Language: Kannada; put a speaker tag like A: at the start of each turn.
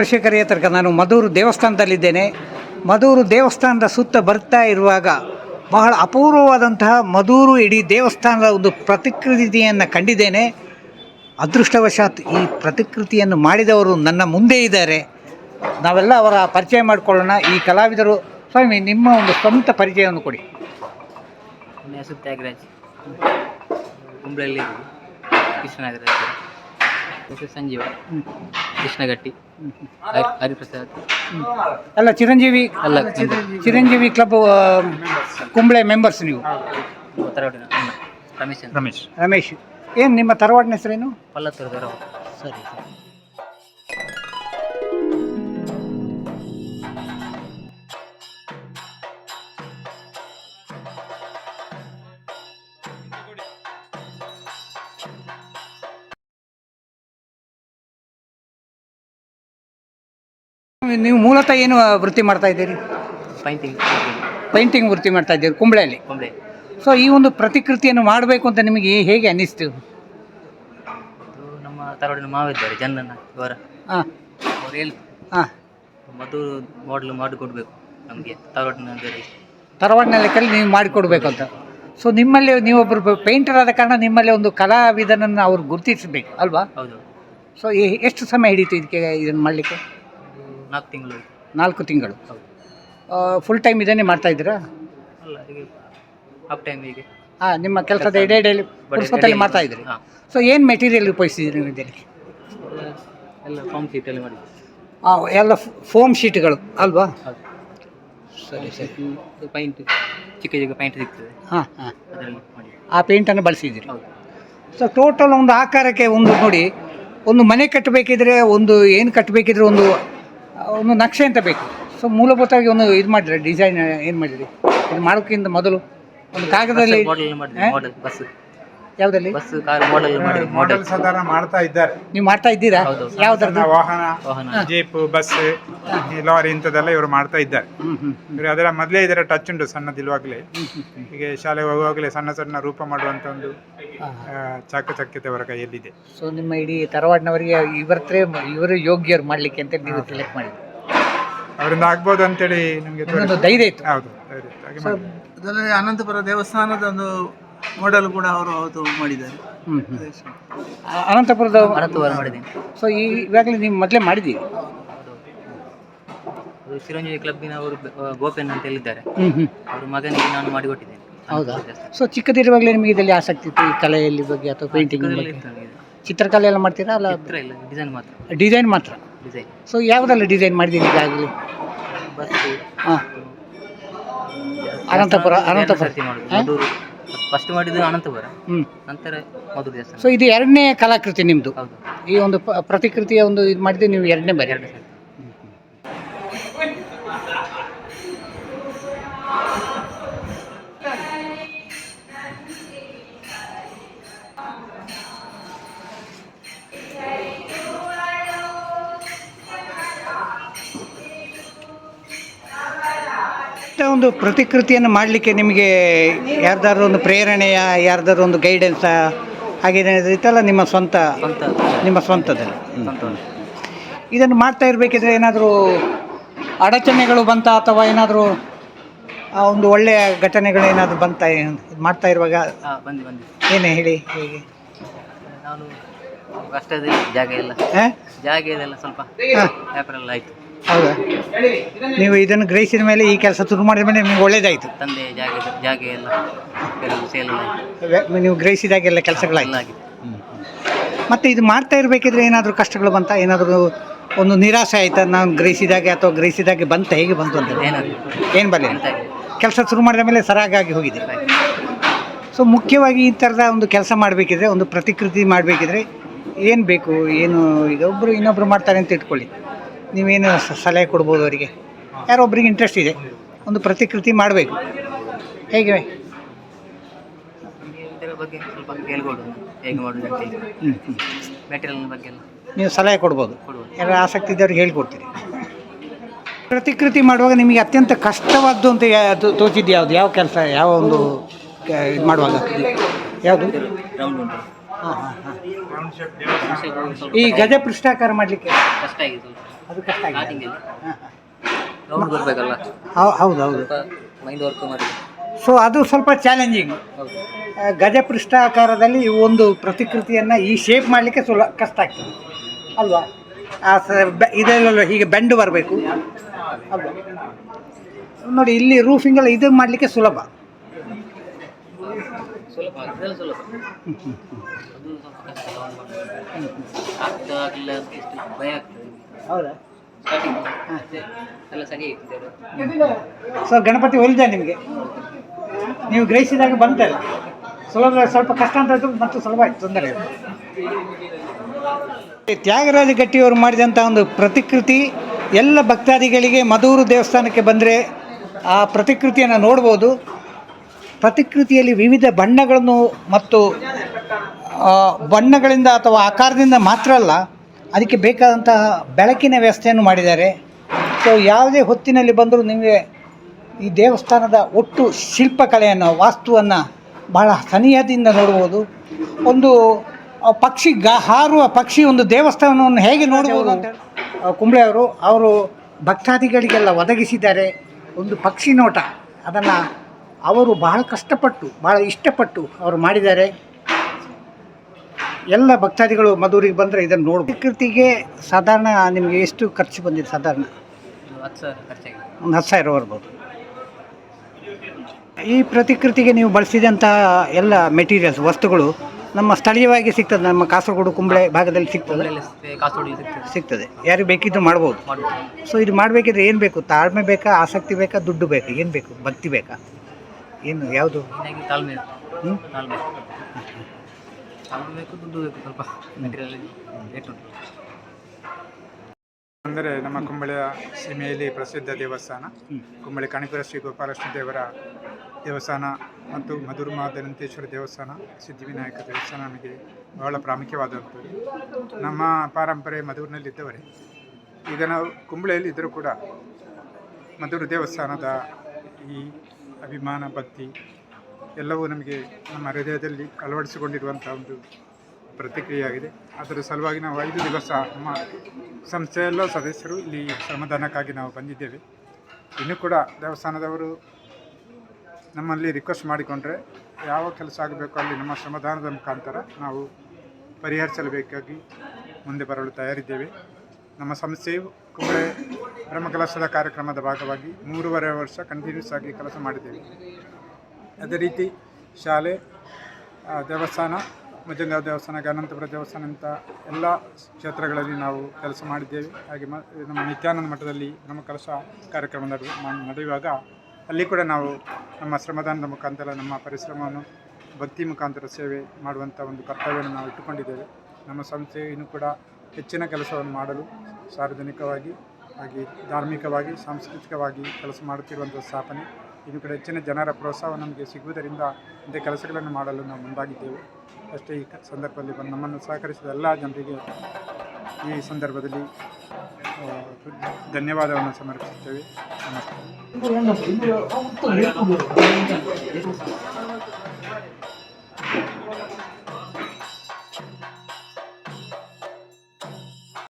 A: ತನಕ ನಾನು ಮಧೂರು ದೇವಸ್ಥಾನದಲ್ಲಿದ್ದೇನೆ. ಮಧೂರು ದೇವಸ್ಥಾನದ ಸುತ್ತ ಬರ್ತಾ ಇರುವಾಗ ಬಹಳ ಅಪೂರ್ವವಾದಂತಹ ಮಧೂರು ಇಡೀ ದೇವಸ್ಥಾನದ ಒಂದು ಪ್ರತಿಕೃತಿಯನ್ನು ಕಂಡಿದ್ದೇನೆ. ಅದೃಷ್ಟವಶಾತ್ ಈ ಪ್ರತಿಕೃತಿಯನ್ನು ಮಾಡಿದವರು ನನ್ನ ಮುಂದೆ ಇದ್ದಾರೆ. ನಾವೆಲ್ಲ ಅವರ ಪರಿಚಯ ಮಾಡಿಕೊಳ್ಳೋಣ. ಈ ಕಲಾವಿದರು, ಸ್ವಾಮಿ, ನಿಮ್ಮ ಒಂದು ಸ್ವಂತ ಪರಿಚಯವನ್ನು ಕೊಡಿ.
B: ತ್ಯಾಗರಾಜ್. ಕುಂಬ್ಳಲ್ಲಿ ಕೃಷ್ಣನಗರ ಹತ್ರ. ಹೆಸರು ಸಂಜೀವ. ಕೃಷ್ಣಗಟ್ಟಿ. ಹರಿ- ಹರಿಪ್ರಸಾದ್.
A: ಅಲ್ಲ ಚಿರಂಜೀವಿ
B: ಅಲ್ಲ,
A: ಚಿರಂಜೀವಿ ಕ್ಲಬ್ ಕುಂಬಳೆ ಮೆಂಬರ್ಸ್ ನೀವು.
B: ತರವಾಡಿನ ರಮೇಶ್
C: ರಮೇಶ್.
A: ರಮೇಶ್. ಏನು ನಿಮ್ಮ ತರವಾಡಿನ ಹೆಸರೇನು?
B: ಪಲ್ಲತ್ತೂರು
A: ಸರಿ ಸರಿ. ನೀವು ಮೂಲತಃ ಏನು ವೃತ್ತಿ ಮಾಡ್ತಾ ಇದ್ದೀರಿ?
B: ಪೈಂಟಿಂಗ್
A: ಪೇಂಟಿಂಗ್ ವೃತ್ತಿ ಮಾಡ್ತಾ ಇದ್ದೀರಿ ಕುಂಬಳೆಯಲ್ಲಿ?
B: ಕುಂಬ್ಳೆ.
A: ಸೊ ಈ ಒಂದು ಪ್ರತಿಕೃತಿಯನ್ನು ಮಾಡಬೇಕು ಅಂತ ನಿಮಗೆ ಹೇಗೆ ಅನ್ನಿಸ್ತು?
B: ಅದು ನಮ್ಮ ತರೋಡಿನ ಮಾವ ಇದ್ದಾರೆ ಜನ್ನನ ಇವರ.
A: ಹಾಂ ಹಾಂ
B: ಮಧು ಮಾಡಿ ಮಾಡಿಕೊಡ್ಬೇಕು ನಮಗೆ ತರವಾಡಿನ ಬೇರೆ
A: ತರವಾಡಿನಲ್ಲಿ ಕಲಿ ನೀವು ಮಾಡಿಕೊಡ್ಬೇಕು ಅಂತ ಸೊ ನಿಮ್ಮಲ್ಲಿ ನೀವೊಬ್ಬರು ಪೇಂಟರ್ ಆದ ಕಾರಣ ನಿಮ್ಮಲ್ಲಿ ಒಂದು ಕಲಾವಿದನನ್ನು ಅವ್ರು ಗುರುತಿಸಬೇಕು ಅಲ್ವಾ?
B: ಹೌದು.
A: ಸೊ ಎಷ್ಟು ಸಮಯ ಹಿಡಿತು ಇದಕ್ಕೆ ಇದನ್ನು ಮಾಡಲಿಕ್ಕೆ?
B: ನಾಲ್ಕು ತಿಂಗಳು.
A: ನಾಲ್ಕು ತಿಂಗಳು.
B: ಹೌದು.
A: ಫುಲ್ ಟೈಮ್ ಇದನ್ನೇ ಮಾಡ್ತಾ ಇದ್ದೀರಾ?
B: ಅಲ್ಲ ಈಗ ಟೈಮ್ ಹೀಗೆ.
A: ಹಾಂ ನಿಮ್ಮ ಕೆಲಸದ ಎಡೆ ಎಡೆಯಲ್ಲಿ ಪುರುಷೊತ್ತಲ್ಲಿ ಮಾಡ್ತಾ ಇದ್ದೀರಿ.
B: ಹಾಂ.
A: ಸೊ ಏನು ಮೆಟೀರಿಯಲ್ ಉಪಯೋಗಿಸಿದ್ರಿ ನೀವು ಇದರಲ್ಲಿ?
B: ಎಲ್ಲ ಫಾರ್ಮ್ ಶೀಟಲ್ಲಿ ಮಾಡಿ
A: ಆ, ಎಲ್ಲ ಫೋಮ್ ಶೀಟ್ಗಳು ಅಲ್ವಾ?
B: ಹೌದು.
A: ಸರಿ ಸರಿ.
B: ಪೈಂಟ್ ಚಿಕ್ಕ ಚಿಕ್ಕ ಪೈಂಟ್ ಸಿಗ್ತದೆ.
A: ಹಾಂ ಹಾಂ.
B: ಅದರಲ್ಲಿ ಮಾಡಿ.
A: ಆ ಪೇಂಟನ್ನು ಬಳಸಿದ್ದೀರಿ.
B: ಹೌದು.
A: ಸೊ ಟೋಟಲ್ ಒಂದು ಆಕಾರಕ್ಕೆ ಒಂದು ನೋಡಿ ಒಂದು ಮನೆ ಕಟ್ಟಬೇಕಿದ್ರೆ ಒಂದು ಏನು ಕಟ್ಟಬೇಕಿದ್ರೆ ಒಂದು ಒಂದು ನಕ್ಷೆ ಅಂತ ಬೇಕು. ಸೊ ಮೂಲಭೂತವಾಗಿ ಒಂದು ಇದು ಮಾಡಿದ್ರೆ ಡಿಸೈನ್ ಏನು ಮಾಡಿದ್ರಿ? ಇದು ಮಾಡೋಕ್ಕಿಂತ ಮೊದಲು ಒಂದು ಕಾಗದದಲ್ಲಿ ಯಾವುದಲ್ಲಿ
B: ಬಸ್ ಕಾರ್ ಮಾಡೆಲ್ ಮಾಡಿದ್ವಿ ಮಾಡೆಲ್
C: ಸಾಧಾರಣ ಮಾಡ್ತಾ ಇದ್ದಾರೆ.
A: ನೀವು ಮಾಡ್ತಾ ಇದ್ದೀರಾ?
B: ಹೌದು.
C: ವಾಹನ
B: ವಾಹನ.
C: ಜೀಪ್ ಬಸ್ ಲಾರಿ ಇಂಥದ್ದೆಲ್ಲ ಇವರು ಮಾಡ್ತಾ ಇದ್ದಾರೆ. ಇವರು ಅದರ ಮೊದಲೇ ಇದರ ಟಚ್ ಉಂಟು ಸಣ್ಣದಿರುವಾಗಲೇ ಹೀಗೆ ಶಾಲೆಗೆ ಹೋಗುವಾಗಲೇ ಸಣ್ಣ ಸಣ್ಣ ರೂಪ ಮಾಡುವಂತ ಒಂದು ಆ, ಚಾಕಚಕ್ಯತೆ ಅವರ ಕೈಯಲ್ಲಿದೆ.
A: ಸೊ ನಿಮ್ಮ ಇಡೀ ತರವಾಡಿನವರಿಗೆ ಇವರತ್ರೇ ಇವರು ಯೋಗ್ಯರು ಮಾಡ್ಲಿಕ್ಕೆ ಅಂತ ನೀವು ಸೆಲೆಕ್ಟ್ ಮಾಡಿದ್ರಿ
C: ಅವರಿಂದ ಆಗ್ಬೋದು ಅಂತೇಳಿ ನಮಗೆ
A: ಇನ್ನೊಂದು ಧೈರ್ಯ ಇತ್ತು.
C: ಹೌದು ಮಾಡಿದ್ರು.
D: ಅದರಲ್ಲಿ ಅನಂತಪುರ ದೇವಸ್ಥಾನದ ಒಂದು ಮಾಡೆಲ್ ಕೂಡ ಅವರು ಅವತ್ತು ಮಾಡಿದ್ದಾರೆ.
A: ಹ್ಞೂ ಅನಂತಪುರದ
B: ಅನಂತವಾರ ಮಾಡಿದ್ದೀನಿ.
A: ಸೊ ಈ ಇವಾಗಲೇ ನೀವು ಮೊದಲೇ ಮಾಡಿದ್ದೀವಿ
B: ಅದು ಚಿರಂಜೀವಿ ಕ್ಲಬ್ಬಿನ ಅವರು ಗೋಪೇನ್ ಅಂತ ಹೇಳಿದ್ದಾರೆ.
A: ಹ್ಞೂ ಹ್ಞೂ
B: ಅವ್ರ ಮಗನಿಗೆ ನಾನು ಮಾಡಿಕೊಟ್ಟಿದ್ದೇನೆ.
A: ಹೌದಾ? ಸೊ ಚಿಕ್ಕದಿರುವಾಗಲೇ ನಿಮಗೆ ಇದರಲ್ಲಿ ಆಸಕ್ತಿ ಇತ್ತು ಈ ಕಲೆಯಲ್ಲಿ ಬಗ್ಗೆ ಅಥವಾ ಪೇಂಟಿಂಗ್ ಬಗ್ಗೆ? ಚಿತ್ರಕಲೆ ಎಲ್ಲ ಮಾಡ್ತೀರಾ ಅಲ್ಲ?
B: ಚಿತ್ರ ಇಲ್ಲ ಡಿಸೈನ್ ಮಾತ್ರ.
A: ಡಿಸೈನ್ ಮಾತ್ರ?
B: ಡಿಸೈನ್
A: ಸೊ ಯಾವುದೆಲ್ಲ ಡಿಸೈನ್ ಮಾಡಿದ್ದೀರಿ ಈಗಾಗಲೇ?
B: ಬಸ್
A: ಹಾಂ. ಅನಂತಪುರ ಅನಂತಪುರ.
B: ಸರ್ತಿ ಮಾಡುದು. ಮಧುರು ಫಸ್ಟ್ ಮಾಡಿದ್ದು ಅನಂತಪುರ
A: ಹ್ಞೂ
B: ನಂತರ ಮಧುರ ದೇವಸ್ಥಾನ.
A: ಸೊ ಇದು ಎರಡನೇ ಕಲಾಕೃತಿ ನಿಮ್ಮದು
B: ಹೌದು.
A: ಈ ಒಂದು ಪ- ಪ್ರತಿಕೃತಿಯ ಒಂದು ಇದು ಮಾಡಿದ್ದು ನೀವು ಎರಡನೇ ಬಾರಿ.
B: ಎರಡು ಸರ್ತಿ
A: ಇಂಥ ಒಂದು ಪ್ರತಿಕೃತಿಯನ್ನು ಮಾಡಲಿಕ್ಕೆ ನಿಮಗೆ ಯಾರ್ದಾದ್ರು ಒಂದು ಪ್ರೇರಣೆಯ ಯಾರ್ದಾದ್ರು ಒಂದು ಗೈಡೆನ್ಸ ಹಾಗೇನಾದ್ರು ಇತ್ತಲ್ಲ ನಿಮ್ಮ ಸ್ವಂತ ನಿಮ್ಮ ಸ್ವಂತದಲ್ಲಿ. ಇದನ್ನು ಮಾಡ್ತಾ ಇರಬೇಕಿದ್ರೆ ಏನಾದರೂ ಅಡಚಣೆಗಳು ಬಂತ ಅಥವಾ ಏನಾದರೂ ಆ ಒಂದು ಒಳ್ಳೆಯ ಘಟನೆಗಳು ಏನಾದರೂ ಬಂತ ಇದು ಮಾಡ್ತಾ ಇರುವಾಗ?
B: ಬಂದು ಬಂದು.
A: ಏನೇ ಹೇಳಿ ಹೇಗೆ?
B: ನಾನು ಕಷ್ಟದ ಜಾಗ
A: ಇಲ್ಲ?
B: ಜಾಗ ಇದೆಲ್ಲ ಸ್ವಲ್ಪ ಆಯ್ತು.
A: ಹೌದಾ? ನೀವು ಇದನ್ನು ಗ್ರಹಿಸಿದ ಮೇಲೆ ಈ ಕೆಲಸ ಶುರು ಮಾಡಿದ ಮೇಲೆ ನಿಮಗೆ ಒಳ್ಳೇದಾಯಿತು.
B: ತಂದೆ ಜಾಗ ಜಾಗ ಎಲ್ಲ ಕೆಲವು ಸೇಲ್
A: ನೀವು ಗ್ರಹಿಸಿದಾಗೆಲ್ಲ ಕೆಲಸಗಳಾಯಿತು.
B: ಆಗಿದೆ.
A: ಮತ್ತು ಇದು ಮಾಡ್ತಾ ಇರಬೇಕಿದ್ರೆ ಏನಾದರೂ ಕಷ್ಟಗಳು ಬಂತ? ಏನಾದರೂ ಒಂದು ನಿರಾಸೆ ಆಯ್ತಾ? ನಾನು ಗ್ರಹಿಸಿದಾಗೆ ಅಥವಾ ಗ್ರಹಿಸಿದಾಗೆ ಬಂತ? ಹೇಗೆ ಬಂತು ಅಂತ
B: ಏನಾದ್ರು.
A: ಏನು ಬರಲಿ?
B: ಎಂತ ಆಗಿದೆ?
A: ಕೆಲಸ ಶುರು ಮಾಡಿದ ಮೇಲೆ ಸರಾಗಾಗಿ ಹೋಗಿದೆ. ಸೊ ಮುಖ್ಯವಾಗಿ ಈ ಥರದ ಒಂದು ಕೆಲಸ ಮಾಡಬೇಕಿದ್ರೆ ಒಂದು ಪ್ರತಿಕೃತಿ ಮಾಡಬೇಕಿದ್ರೆ ಏನು ಬೇಕು? ಏನು ಈಗ ಒಬ್ಬರು ಇನ್ನೊಬ್ಬರು ಮಾಡ್ತಾರೆ ಅಂತ ಇಟ್ಕೊಳ್ಳಿ. ನೀವೇನು ಸಲಹೆ ಕೊಡ್ಬೋದು ಅವರಿಗೆ? ಯಾರೋ ಒಬ್ರಿಗೆ ಇಂಟ್ರೆಸ್ಟ್ ಇದೆ. ಒಂದು ಪ್ರತಿಕೃತಿ ಮಾಡಬೇಕು. ಹೇಗೆ?
B: ಇದರ ಬಗ್ಗೆ ಸ್ವಲ್ಪ ಹೇಳ್ಕೊಡು ಹೇಗೆ ಮಾಡುದು ಅಂತ ಹೇಳಿ
A: ಹ್ಞೂ ಹ್ಞೂ
B: ಮೆಟೀರಿಯಲ್ ಬಗ್ಗೆ ಎಲ್ಲ.
A: ನೀವು ಸಲಹೆ ಕೊಡ್ಬೋದು. ಯಾರು ಆಸಕ್ತಿ ಇದ್ದವ್ರಿಗೆ ಹೇಳ್ಕೊಡ್ತೀರಿ. ಪ್ರತಿಕೃತಿ ಮಾಡುವಾಗ ನಿಮಗೆ ಅತ್ಯಂತ ಕಷ್ಟವಾದ್ದು ಅಂತ ಯಾ- ತೋ- ತೋಚಿದ್ದು ಯಾವುದು? ಯಾವ ಕೆಲಸ ಯಾವ ಒಂದು ಕ- ಇದು ಮಾಡುವಾಗ? ಯಾವುದು?
B: ರೌಂಡ್ ಉಂಟು.
A: ಈ ಗಜ ಪೃಷ್ಠಾಕಾರ ಮಾಡಲಿಕ್ಕೆ
B: ಕಷ್ಟ ಆಗಿದೆ
A: ಅದು ಕಷ್ಟ ಆಗಿದೆ.
B: ರೌಂಡ್ ಬರ್ಬೇಕಲ್ಲ?
A: ಹೌದು ಹೌದು.
B: ಮೈಂಡ್ ವರ್ಕ್ ಮಾಡಿ.
A: ಸೊ ಅದು ಸ್ವಲ್ಪ ಚಾಲೆಂಜಿಂಗ್ ಗಜ ಪೃಷ್ಠಾಕಾರದಲ್ಲಿ ಒಂದು ಪ್ರತಿಕೃತಿಯನ್ನು ಈ ಶೇಪ್ ಮಾಡಲಿಕ್ಕೆ ಸುಲ ಕಷ್ಟ ಆಗ್ತದೆ. ಅಲ್ವಾ? ಆ ಇದೆಲ್ಲ ಹೀಗೆ ಬೆಂಡು ಬರಬೇಕು. ಅಲ್ವಾ? ನೋಡಿ ಇಲ್ಲಿ ರೂಫಿಂಗೆಲ್ಲ ಇದು ಮಾಡಲಿಕ್ಕೆ ಸುಲಭ.
B: ಸುಲಭ ಇದೆಲ್ಲ ಸುಲಭ. ಅದು ಸ್ವಲ್ಪ ಕಷ್ಟ ರೌಂಡ್ ಮಾಡೋದು ಆಗ್ತದೆ ಅಂತ ಎಷ್ಟು ಭಯ ಆಗ್ತದೆ.
A: ಹೌದಾ?
B: ಸ್ಟಾರ್ಟಿಂಗ್ ಎಲ್ಲ ಸರಿ ಆಗ್ತದೆ
A: ಸೊ ಗಣಪತಿ ಒಲಿದೆ ನಿಮಗೆ? ನೀವು ಗ್ರಹಿಸಿದಾಗ ಬಂತಲ್ಲ ಸುಲಭ ಸ್ವಲ್ಪ ಕಷ್ಟ ಅಂತ ಮತ್ತು ಸುಲಭ ಆಯ್ತು ತೊಂದರೆ ತ್ಯಾಗರಾಜ ಗಟ್ಟಿಯವರು ಮಾಡಿದಂಥ ಒಂದು ಪ್ರತಿಕೃತಿ ಎಲ್ಲ ಭಕ್ತಾದಿಗಳಿಗೆ ಮಧೂರು ದೇವಸ್ಥಾನಕ್ಕೆ ಬಂದರೆ ಆ ಪ್ರತಿಕೃತಿಯನ್ನು ನೋಡ್ಬೋದು. ಪ್ರತಿಕೃತಿಯಲ್ಲಿ ವಿವಿಧ ಬಣ್ಣಗಳನ್ನು ಮತ್ತು ಬಣ್ಣಗಳಿಂದ ಅಥವಾ ಆಕಾರದಿಂದ ಮಾತ್ರ ಅಲ್ಲ, ಅದಕ್ಕೆ ಬೇಕಾದಂತಹ ಬೆಳಕಿನ ವ್ಯವಸ್ಥೆಯನ್ನು ಮಾಡಿದ್ದಾರೆ. ಸೊ, ಯಾವುದೇ ಹೊತ್ತಿನಲ್ಲಿ ಬಂದರೂ ನಿಮಗೆ ಈ ದೇವಸ್ಥಾನದ ಒಟ್ಟು ಶಿಲ್ಪಕಲೆಯನ್ನು, ವಾಸ್ತುವನ್ನು ಬಹಳ ಸನಿಹದಿಂದ ನೋಡ್ಬೋದು ಒಂದು ಪಕ್ಷಿ ಗ, ಹಾರುವ ಪಕ್ಷಿ ಒಂದು ದೇವಸ್ಥಾನವನ್ನು ಹೇಗೆ ನೋಡ್ಬೋದು ಅಂತ ಕುಂಬ್ಳೆ ಅವರು ಅವರು ಭಕ್ತಾದಿಗಳಿಗೆಲ್ಲ ಒದಗಿಸಿದ್ದಾರೆ. ಒಂದು ಪಕ್ಷಿ ನೋಟ, ಅದನ್ನು ಅವರು ಬಹಳ ಕಷ್ಟಪಟ್ಟು ಬಹಳ ಇಷ್ಟಪಟ್ಟು ಅವರು ಮಾಡಿದ್ದಾರೆ. ಎಲ್ಲ ಭಕ್ತಾದಿಗಳು ಮಧುರಿಗೆ ಬಂದರೆ ಇದನ್ನು ನೋಡಿ ಪ್ರಕೃತಿಗೆ ಸಾಧಾರಣ ನಿಮಗೆ ಎಷ್ಟು ಖರ್ಚು ಬಂದಿದೆ ಸಾಧಾರಣ?
B: ಒಂದು ಹತ್ತು ಸಾವಿರ
A: ಬರ್ಬೋದು. ಈ ಪ್ರತಿಕೃತಿಗೆ ನೀವು ಬಳಸಿದಂತಹ ಎಲ್ಲ ಮೆಟೀರಿಯಲ್ಸ್ ವಸ್ತುಗಳು ನಮ್ಮ ಸ್ಥಳೀಯವಾಗಿ ಸಿಗ್ತದೆ. ನಮ್ಮ ಕಾಸರಗೋಡು ಕುಂಬಳೆ ಭಾಗದಲ್ಲಿ ಸಿಗ್ತದೆ.
B: ಸಿಗ್ತದೆ
A: ಬೇಕಿದ್ದು ಮಾಡ್ಬೋದು.
B: ಮಾಡ್ಬೋದು.
A: ಸೊ ಇದು ಮಾಡಬೇಕಿದ್ರೆ ಏನು ಬೇಕು? ತಾಳ್ಮೆ ಬೇಕಾ? ಆಸಕ್ತಿ ಬೇಕಾ? ದುಡ್ಡು ಬೇಕಾ? ಏನು ಬೇಕು? ಭಕ್ತಿ ಬೇಕಾ? ಏನು ಯಾವುದು?
B: ತಾಳ್ಮೆ
A: ಹ್ಞೂ
B: ತಾಳ್ಮೆ. ತಾಳ್ಮೆ ಬೇಕು ದುಡ್ಡು ಬೇಕು ಸ್ವಲ್ಪ ಮೆಟೀರಿಯಲ್ ರೇಟ್ ಉಂಟು
C: ಅಂದರೆ ನಮ್ಮ ಕುಂಬಳಿಯ ಸೀಮೆಯಲ್ಲಿ ಪ್ರಸಿದ್ಧ ದೇವಸ್ಥಾನ. ಕುಂಬಳಿ ಕಣಿಪುರ ಶ್ರೀ ಗೋಪಾಲಕೃಷ್ಣ ದೇವರ ದೇವಸ್ಥಾನ ಮತ್ತು ಮಧುರ ಮಹಾದನಂತೇಶ್ವರ ದೇವಸ್ಥಾನ ಸಿದ್ಧಿವಿನಾಯಕ ದೇವಸ್ಥಾನ ನಮಗೆ ಬಹಳ ಪ್ರಾಮುಖ್ಯವಾದಂಥದ್ದು. ನಮ್ಮ ಪಾರಂಪರೆ ಮಧುರಿನಲ್ಲಿದ್ದವರೇ. ಈಗ ನಾವು ಕುಂಬಳೆಯಲ್ಲಿ ಇದ್ದರೂ ಕೂಡ ಮಧುರ ದೇವಸ್ಥಾನದ ಈ ಅಭಿಮಾನ, ಭಕ್ತಿ ಎಲ್ಲವೂ ನಮಗೆ ನಮ್ಮ ಹೃದಯದಲ್ಲಿ ಅಳವಡಿಸಿಕೊಂಡಿರುವಂಥ ಒಂದು ಪ್ರತಿಕ್ರಿಯೆಯಾಗಿದೆ. ಅದರ ಸಲುವಾಗಿ ನಾವು ಐದು ದಿವಸ ನಮ್ಮ ಸಂಸ್ಥೆಯೆಲ್ಲ ಸದಸ್ಯರು ಇಲ್ಲಿ ಶ್ರಮದಾನಕ್ಕಾಗಿ ನಾವು ಬಂದಿದ್ದೇವೆ. ಇನ್ನೂ ಕೂಡ ದೇವಸ್ಥಾನದವರು ನಮ್ಮಲ್ಲಿ ರಿಕ್ವೆಸ್ಟ್ ಮಾಡಿಕೊಂಡ್ರೆ ಯಾವ ಕೆಲಸ ಆಗಬೇಕು ಅಲ್ಲಿ ನಮ್ಮ ಶ್ರಮದಾನದ ಮುಖಾಂತರ ನಾವು ಪರಿಹರಿಸಲು ಬೇಕಾಗಿ ಮುಂದೆ ಬರಲು ತಯಾರಿದ್ದೇವೆ. ನಮ್ಮ ಸಂಸ್ಥೆಯು ಕುಂಬಳೆ ಬ್ರಹ್ಮಕಲಶದ ಕಾರ್ಯಕ್ರಮದ ಭಾಗವಾಗಿ ಮೂರುವರೆ ವರ್ಷ ಕಂಟಿನ್ಯೂಸ್ ಆಗಿ ಕೆಲಸ ಮಾಡಿದ್ದೇವೆ. ಅದೇ ರೀತಿ ಶಾಲೆ ದೇವಸ್ಥಾನ ಮುಜಂಗ ದೇವಸ್ಥಾನ ಗಾನಂತಪುರ ದೇವಸ್ಥಾನ ಅಂತ ಎಲ್ಲ ಕ್ಷೇತ್ರಗಳಲ್ಲಿ ನಾವು ಕೆಲಸ ಮಾಡಿದ್ದೇವೆ. ಹಾಗೆ ಮ, ನಮ್ಮ ನಿತ್ಯಾನಂದ ಮಠದಲ್ಲಿ ನಮ್ಮ ಕಲಶ ಕಾರ್ಯಕ್ರಮ ನಡೆ ನಡೆಯುವಾಗ ಅಲ್ಲಿ ಕೂಡ ನಾವು ನಮ್ಮ ಶ್ರಮದಾನದ ಮುಖಾಂತರ, ನಮ್ಮ ಪರಿಶ್ರಮವನ್ನು ಭಕ್ತಿ ಮುಖಾಂತರ ಸೇವೆ ಮಾಡುವಂಥ ಒಂದು ಕರ್ತವ್ಯವನ್ನು ನಾವು ಇಟ್ಟುಕೊಂಡಿದ್ದೇವೆ. ನಮ್ಮ ಸಂಸ್ಥೆ ಇನ್ನೂ ಕೂಡ ಹೆಚ್ಚಿನ ಕೆಲಸವನ್ನು ಮಾಡಲು ಸಾರ್ವಜನಿಕವಾಗಿ ಹಾಗೆ ಧಾರ್ಮಿಕವಾಗಿ, ಸಾಂಸ್ಕೃತಿಕವಾಗಿ ಕೆಲಸ ಮಾಡುತ್ತಿರುವಂಥ ಸ್ಥಾಪನೆ. ಇನ್ನು ಕಡೆ ಹೆಚ್ಚಿನ ಜನರ ಪ್ರೋತ್ಸಾಹ ನಮಗೆ ಸಿಗುವುದರಿಂದ ಇಂಥ ಕೆಲಸಗಳನ್ನು ಮಾಡಲು ನಾವು ಮುಂದಾಗಿದ್ದೇವೆ. ಅಷ್ಟೇ ಈ ಸಂದರ್ಭದಲ್ಲಿ ಬಂದು ನಮ್ಮನ್ನು ಸಹಕರಿಸಿದ ಎಲ್ಲ ಜನರಿಗೆ ಈ ಸಂದರ್ಭದಲ್ಲಿ ಧನ್ಯವಾದವನ್ನು ಸಮರ್ಪಿಸುತ್ತೇವೆ. ನಮಸ್ತೆ